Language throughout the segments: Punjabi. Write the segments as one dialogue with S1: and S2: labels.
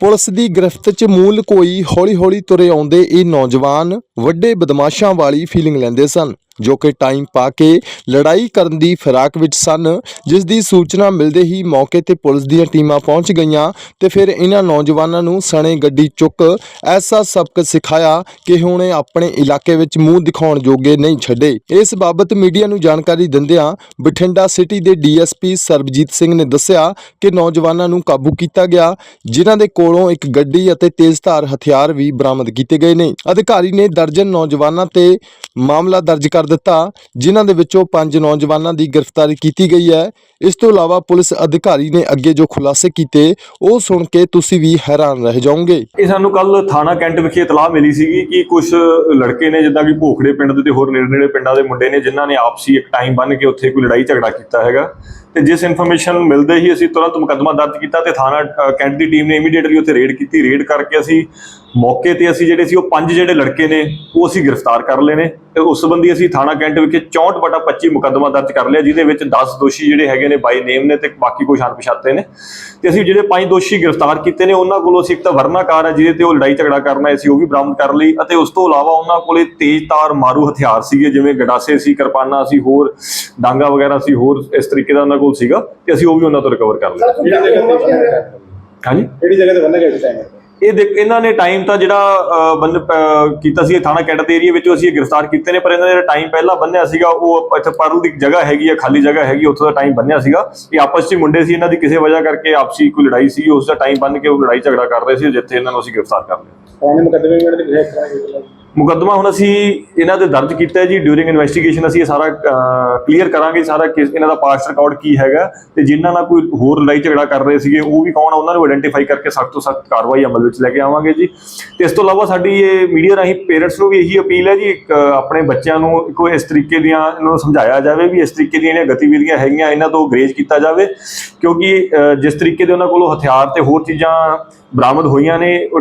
S1: ਪੁਲਿਸ ਦੀ ਗ੍ਰਿਫਤ 'ਚ ਮੂਲ ਕੋਈ ਹੌਲੀ-ਹੌਲੀ ਤੁਰੇ ਆਉਂਦੇ ਇਹ ਨੌਜਵਾਨ ਵੱਡੇ ਬਦਮਾਸ਼ਾਂ ਵਾਲੀ ਫੀਲਿੰਗ ਲੈਂਦੇ ਸਨ। ਜੋ ਕਿ ਟਾਈਮ ਪਾ ਕੇ ਲੜਾਈ ਕਰਨ ਦੀ ਫਿਰਾਕ ਵਿੱਚ ਸਨ, ਜਿਸ ਦੀ ਸੂਚਨਾ ਮਿਲਦੇ ਹੀ ਮੌਕੇ ਤੇ ਪੁਲਿਸ ਦੀਆਂ ਟੀਮਾਂ ਪਹੁੰਚ ਗਈਆਂ ਤੇ ਫਿਰ ਇਹਨਾਂ ਨੌਜਵਾਨਾਂ ਨੂੰ ਸਣੇ ਗੱਡੀ ਚੁੱਕ ਐਸਾ ਸਬਕ ਸਿਖਾਇਆ ਕਿ ਹੁਣ ਆਪਣੇ ਇਲਾਕੇ ਵਿੱਚ ਮੂੰਹ ਦਿਖਾਉਣ ਜੋਗੇ ਨਹੀਂ ਛੱਡੇ। ਇਸ ਬਾਬਤ ਮੀਡੀਆ ਨੂੰ ਜਾਣਕਾਰੀ ਦਿੰਦਿਆਂ ਬਠਿੰਡਾ ਸਿਟੀ ਦੇ ਡੀਐਸਪੀ ਸਰਬਜੀਤ ਸਿੰਘ ਨੇ ਦੱਸਿਆ ਕਿ ਨੌਜਵਾਨਾਂ ਨੂੰ ਕਾਬੂ ਕੀਤਾ ਗਿਆ, ਜਿਨ੍ਹਾਂ ਦੇ ਕੋਲੋਂ ਇੱਕ ਗੱਡੀ ਅਤੇ ਤੇਜ਼ਧਾਰ ਹਥਿਆਰ ਵੀ ਬਰਾਮਦ ਕੀਤੇ ਗਏ ਨੇ। ਅਧਿਕਾਰੀ ਨੇ ਦਰਜਨ ਨੌਜਵਾਨਾਂ ਤੇ ਮਾਮਲਾ ਦਰਜ ਕਰ ਦਿੱਤਾ, ਜਿਨ੍ਹਾਂ ਦੇ ਵਿੱਚੋਂ ਪੰਜ ਨੌਜਵਾਨਾਂ ਦੀ ਗ੍ਰਿਫਤਾਰੀ ਕੀਤੀ ਗਈ ਹੈ। ਇਸ ਤੋਂ ਇਲਾਵਾ ਪੁਲਿਸ ਅਧਿਕਾਰੀ ਨੇ ਅੱਗੇ ਜੋ ਖੁਲਾਸੇ ਕੀਤੇ, ਉਹ ਸੁਣ ਕੇ ਤੁਸੀਂ ਵੀ ਹੈਰਾਨ ਰਹਿ ਜਾਓਗੇ।
S2: ਇਹ ਸਾਨੂੰ ਕੱਲ ਥਾਣਾ ਕੈਂਟ ਵਿਖੇ ਇਤਲਾਹ ਮਿਲੀ ਸੀਗੀ ਕਿ ਕੁਝ ਲੜਕੇ ਨੇ, ਜਿੱਦਾਂ ਕਿ ਭੋਖੜੇ ਪਿੰਡ ਦੇ ਤੇ ਹੋਰ ਨੇੜੇ ਨੇੜੇ ਪਿੰਡਾਂ ਦੇ ਮੁੰਡੇ ਨੇ, ਜਿਨ੍ਹਾਂ ਨੇ ਆਪਸੀ ਇੱਕ ਟਾਈਮ ਬੰਨ ਕੇ ਉੱਥੇ ਕੋਈ ਲੜਾਈ ਝਗੜਾ ਕੀਤਾ ਹੈਗਾ। ਤੇ ਜਿਸ ਇਨਫੋਰਮੇਸ਼ਨ ਮਿਲਦੇ ਹੀ ਅਸੀਂ ਤੁਰੰਤ ਮੁਕੱਦਮਾ ਦਰਜ ਕੀਤਾ ਤੇ ਥਾਣਾ ਕੈਂਟ ਦੀ ਟੀਮ ਨੇ ਇਮੀਡੀਏਟਲੀ ਉੱਥੇ ਰੇਡ ਕੀਤੀ। ਰੇਡ ਕਰਕੇ ਅਸੀਂ ਮੌਕੇ ਤੇ ਅਸੀਂ ਜਿਹੜੇ ਸੀ ਉਹ ਪੰਜ ਜਿਹੜੇ ਲੜਕੇ ਨੇ, ਉਹ ਅਸੀਂ ਗ੍ਰਿਫਤਾਰ ਕਰ ਲਏ ਨੇ ਤੇ ਉਸ ਸੰਬੰਧੀ ਅਸੀਂ ਥਾਣਾ ਕੈਂਟ ਵਿਖੇ 64 ਬਟਾ 25 ਮੁਕੱਦਮਾ ਦਰਜ ਕਰ ਲਿਆ, ਜਿਹਦੇ ਵਿੱਚ 10 ਦੋਸ਼ੀ ਜਿਹੜੇ ਹੈਗੇ ਨੇ ਬਾਈ ਨੇਮ ਨੇ ਤੇ ਬਾਕੀ ਕੁਝ ਅਣਪਛਾਤੇ ਨੇ। ਤੇ ਅਸੀਂ ਜਿਹੜੇ ਪੰਜ ਦੋਸ਼ੀ ਗ੍ਰਿਫਤਾਰ ਕੀਤੇ ਨੇ, ਉਹਨਾਂ ਕੋਲੋਂ ਅਸੀਂ ਇੱਕ ਤਾਂ ਵਰਨਾਕਾਰ ਹੈ ਜਿਹਦੇ ਤੇ ਉਹ ਲੜਾਈ ਝਗੜਾ ਕਰਨਾ ਅਸੀਂ ਉਹ ਵੀ ਬਰਾਮਦ ਕਰ ਲਈ ਅਤੇ ਉਸ ਤੋਂ ਇਲਾਵਾ ਉਹਨਾਂ ਕੋਲੇ ਤੇਜ਼ਧਾਰ ਮਾਰੂ ਹਥਿਆਰ ਸੀਗੇ, ਜਿਵੇਂ ਗਡਾਸੇ ਸੀ, ਕਿਰਪਾਨਾਂ ਸੀ, ਹੋਰ ਡਾਂਗਾ ਵਗੈਰਾ ਸੀ, ਹੋਰ ਇਸ ਤਰੀਕੇ ਦਾ ਉਹਨਾਂ ਕੋਲ ਸੀਗਾ ਤੇ ਅਸੀਂ ਉਹ ਵੀ ਉਹਨਾਂ ਤੋਂ ਰਿਕਵਰ ਕਰ ਲਿਆ।
S3: ਕਿਹੜੀ?
S2: ਹਾਂਜੀ?
S3: ਕਿਹੜੀ ਜਗ੍ਹਾ ਤੇ ਬੰਨ੍ਹਿਆ ਗਿਆ ਇਸ ਟਾਈਮ
S2: ਇਹ ਦੇਖ ਇਹਨਾਂ ਨੇ ਟਾਈਮ ਤਾਂ ਜਿਹੜਾ ਅਹ, ਕੀਤਾ ਸੀ ਇਹ ਥਾਣਾ ਦੇ ਏਰੀਆ ਵਿੱਚੋਂ ਅਸੀਂ ਇਹ ਗ੍ਰਿਫਤਾਰ ਕੀਤੇ ਨੇ ਪਰ ਇਹਨਾਂ ਨੇ ਟਾਈਮ ਪਹਿਲਾਂ ਬੰਨਿਆ ਸੀਗਾ ਉਹ ਇੱਥੇ ਪਰਲ ਦੀ ਜਗ੍ਹਾ ਹੈਗੀ ਹੈ ਖਾਲੀ ਜਗ੍ਹਾ ਹੈਗੀ ਉੱਥੋਂ ਦਾ ਟਾਈਮ ਬੰਨਿਆ ਸੀਗਾ। ਇਹ ਆਪਸ 'ਚ ਹੀ ਮੁੰਡੇ ਸੀ ਇਹਨਾਂ ਦੀ ਕਿਸੇ ਵਜ੍ਹਾ ਕਰਕੇ ਆਪਸੀ ਕੋਈ ਲੜਾਈ ਸੀ ਉਸ ਦਾ ਟਾਈਮ ਬੰਨ ਕੇ ਉਹ ਲੜਾਈ ਝਗੜਾ ਕਰ ਰਹੇ ਸੀ ਜਿੱਥੇ ਇਹਨਾਂ ਨੂੰ ਅਸੀਂ ਗ੍ਰਿਫਤਾਰ ਕਰ ਲਿਆ।
S3: ਪੁਰਾਣੇ ਮੁਕੱਦਮੇ ਇਸ ਤਰ੍ਹਾਂ ਦੇ
S2: ਮੁਕੱਦਮਾ ਹੁਣ ਅਸੀਂ ਇਹਨਾਂ ਦੇ ਦਰਜ ਕੀਤਾ ਹੈ ਜੀ। ਡਿਊਰਿੰਗ ਇਨਵੈਸਟੀਗੇਸ਼ਨ ਅਸੀਂ ਇਹ ਸਾਰਾ ਕਲੀਅਰ ਕਰਾਂਗੇ ਸਾਰਾ ਕੇਸ ਇਹਨਾਂ ਦਾ ਪਾਸਟ ਰਿਕਾਰਡ ਕੀ ਹੈਗਾ ਤੇ ਜਿਨ੍ਹਾਂ ਨਾਲ ਕੋਈ ਹੋਰ ਲੜਾਈ ਝਗੜਾ ਕਰ ਰਹੇ ਸੀਗੇ, ਉਹ ਵੀ ਕੌਣ ਆ, ਉਹਨਾਂ ਨੂੰ ਆਇਡੈਂਟੀਫਾਈ ਕਰਕੇ ਸਖਤ ਤੋਂ ਸਖਤ ਕਾਰਵਾਈ ਅਮਲ ਵਿੱਚ ਲੈ ਕੇ ਆਵਾਂਗੇ ਜੀ। ਤੇ ਇਸ ਤੋਂ ਇਲਾਵਾ ਸਾਡੀ ਇਹ ਮੀਡੀਆ ਰਾਹੀਂ ਪੇਰੈਂਟਸ ਨੂੰ ਵੀ ਇਹੀ ਅਪੀਲ ਹੈ ਜੀ ਆਪਣੇ ਬੱਚਿਆਂ ਨੂੰ ਕੋਈ ਇਸ ਤਰੀਕੇ ਦੀਆਂ ਇਹਨਾਂ ਨੂੰ ਸਮਝਾਇਆ ਜਾਵੇ ਵੀ ਇਸ ਤਰੀਕੇ ਦੀਆਂ ਜਿਹੜੀਆਂ ਗਤੀਵਿਧੀਆਂ ਹੈਗੀਆਂ, ਇਹਨਾਂ ਤੋਂ ਗਰੇਜ ਕੀਤਾ ਜਾਵੇ। ਕਿਉਂਕਿ ਜਿਸ ਤਰੀਕੇ ਦੇ ਉਹਨਾਂ ਕੋਲੋਂ ਹਥਿਆਰ ਤੇ ਹੋਰ ਚੀਜ਼ਾਂ ਬਰਾਮਦ ਹੋਈਆਂ ਨੇ ਉਹ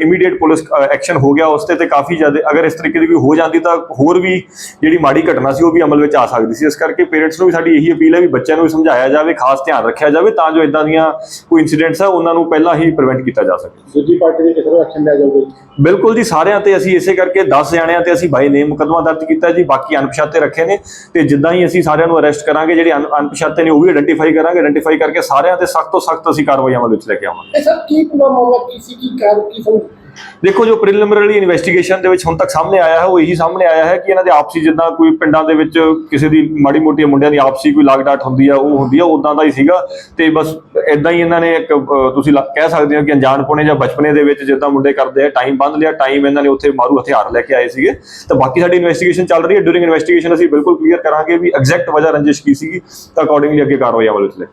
S2: ਇਮੀਡੀਏਟ ਪੁਲਿਸ ਐਕਸ਼ਨ ਹੋ ਗਿਆ ਉਸ ਤੇ ਤੇ ਕਾਫੀ ਜ਼ਿਆਦਾ ਅਗਰ ਇਸ ਤਰੀਕੇ ਦੀ ਕੋਈ ਹੋ ਜਾਂਦੀ ਤਾਂ ਹੋਰ ਵੀ ਜਿਹੜੀ ਮਾੜੀ ਘਟਨਾ ਸੀ ਉਹ ਵੀ ਅਮਲ ਵਿੱਚ ਆ ਸਕਦੀ ਸੀ। ਇਸ ਕਰਕੇ ਪੇਰੈਂਟਸ ਨੂੰ ਵੀ ਸਾਡੀ ਇਹੀ ਅਪੀਲ ਹੈ ਵੀ ਬੱਚਿਆਂ ਨੂੰ ਵੀ ਸਮਝਾਇਆ ਜਾਵੇ ਖਾਸ ਧਿਆਨ ਰੱਖਿਆ ਜਾਵੇ ਤਾਂ ਜੋ ਇਦਾਂ ਦੀਆਂ ਕੋਈ ਇਨਸੀਡੈਂਟਸ ਆ ਉਹਨਾਂ ਨੂੰ ਪਹਿਲਾਂ ਹੀ ਪ੍ਰੀਵੈਂਟ ਕੀਤਾ ਜਾ ਸਕੇ।
S3: ਦੂਜੀ ਪਾਰਟੀ ਦੇ ਕਿਸੇ ਐਕਸ਼ਨ ਲਿਆ ਜਾਊਗਾ।
S2: ਬਿਲਕੁਲ ਜੀ ਸਾਰਿਆਂ ਤੇ ਅਸੀਂ ਇਸੇ ਕਰਕੇ 10 ਜਾਣਿਆਂ ਤੇ ਅਸੀਂ ਬਾਈ ਨੇਮ ਮੁਕੱਦਮਾ ਦਰਜ ਕੀਤਾ ਜੀ ਬਾਕੀ ਅਣਪਛਾਤੇ ਰੱਖੇ ਨੇ ਤੇ ਜਿੱਦਾਂ ਹੀ ਅਸੀਂ ਸਾਰਿਆਂ ਨੂੰ ਅਰੈਸਟ ਕਰਾਂਗੇ ਜਿਹੜੇ ਅਣ- ਅਣਪਛਾਤੇ ਨੇ ਉਹ ਵੀ ਆਇਡੈਂਟੀਫਾਈ ਕਰਾਂਗੇ ਆਇਡੈਂਟੀਫਾਈ ਕਰਕੇ ਸਾਰਿਆਂ ਤੇ ਸਖਤ ਤੋਂ ਸਖਤ ਅਸੀਂ ਕਾਰਵਾਈਆਂ ਵੱਲ ਵਿੱਚ ਲੈ ਕੇ ਆਵਾਂਗੇ।
S3: ਇਹ ਸਰ ਕੀ ਮਾਮਲਾ ਕੀ ਸੀ, ਕੀ ਕਾਰ, ਕੀ ਸਮਝ।
S2: ਦੇਖੋ ਜੋ ਪ੍ਰੀਲਿਮਿਨਰੀ ਇਨਵੈਸਟੀਗੇਸ਼ਨ ਦੇ ਵਿੱਚ ਹੁਣ ਤੱਕ ਸਾਹਮਣੇ ਆਇਆ ਹੈ, ਉਹ ਇਹੀ ਸਾਹਮਣੇ ਆਇਆ ਹੈ ਕਿ ਇਹਨਾਂ ਦੇ ਆਪਸੀ ਜਿੱਦਾਂ ਕੋਈ ਪਿੰਡਾਂ ਦੇ ਵਿੱਚ ਕਿਸੇ ਦੀ ਮਾੜੀ ਮੋਟੀ ਮੁੰਡਿਆਂ ਦੀ ਆਪਸੀ ਕੋਈ ਲਾਗਡਾਟ ਹੁੰਦੀ ਆ, ਉਹ ਹੁੰਦੀ ਆ ਉਦਾਂ ਦਾ ਹੀ ਸੀਗਾ। ਤੇ ਬਸ ਇਦਾਂ ਹੀ ਇਹਨਾਂ ਨੇ ਇੱਕ ਤੁਸੀਂ ਕਹਿ ਸਕਦੇ ਹੋ ਕਿ ਅਣਜਾਣਪੁਣੇ ਜਾਂ ਬਚਪਨੇ ਦੇ ਵਿੱਚ ਜਿੱਦਾਂ ਮੁੰਡੇ ਕਰਦੇ ਆ ਟਾਈਮ ਬੰਦ ਲਿਆ ਟਾਈਮ ਇਹਨਾਂ ਨੇ ਉੱਥੇ ਮਾਰੂ ਹਥਿਆਰ ਲੈ ਕੇ ਆਏ ਸੀਗੇ। ਤਾਂ ਬਾਕੀ ਸਾਡੀ ਇਨਵੈਸਟੀਗੇਸ਼ਨ ਚੱਲ ਰਹੀ ਹੈ। ਡਿਊਰਿੰਗ ਇਨਵੈਸਟੀਗੇਸ਼ਨ ਅਸੀਂ ਬਿਲਕੁਲ ਕਲੀਅਰ ਕਰਾਂਗੇ ਵੀ ਐਗਜ਼ੈਕਟ ਵਜ੍ਹਾ ਰੰਜਿਸ਼ ਕੀ ਸੀਗੀ, ਤਾਂ ਅਕੋਰਡਿੰਗਲੀ ਅੱਗੇ ਕਾਰਵਾਈ ਅਮਲ ਵਿੱਚ ਲੈ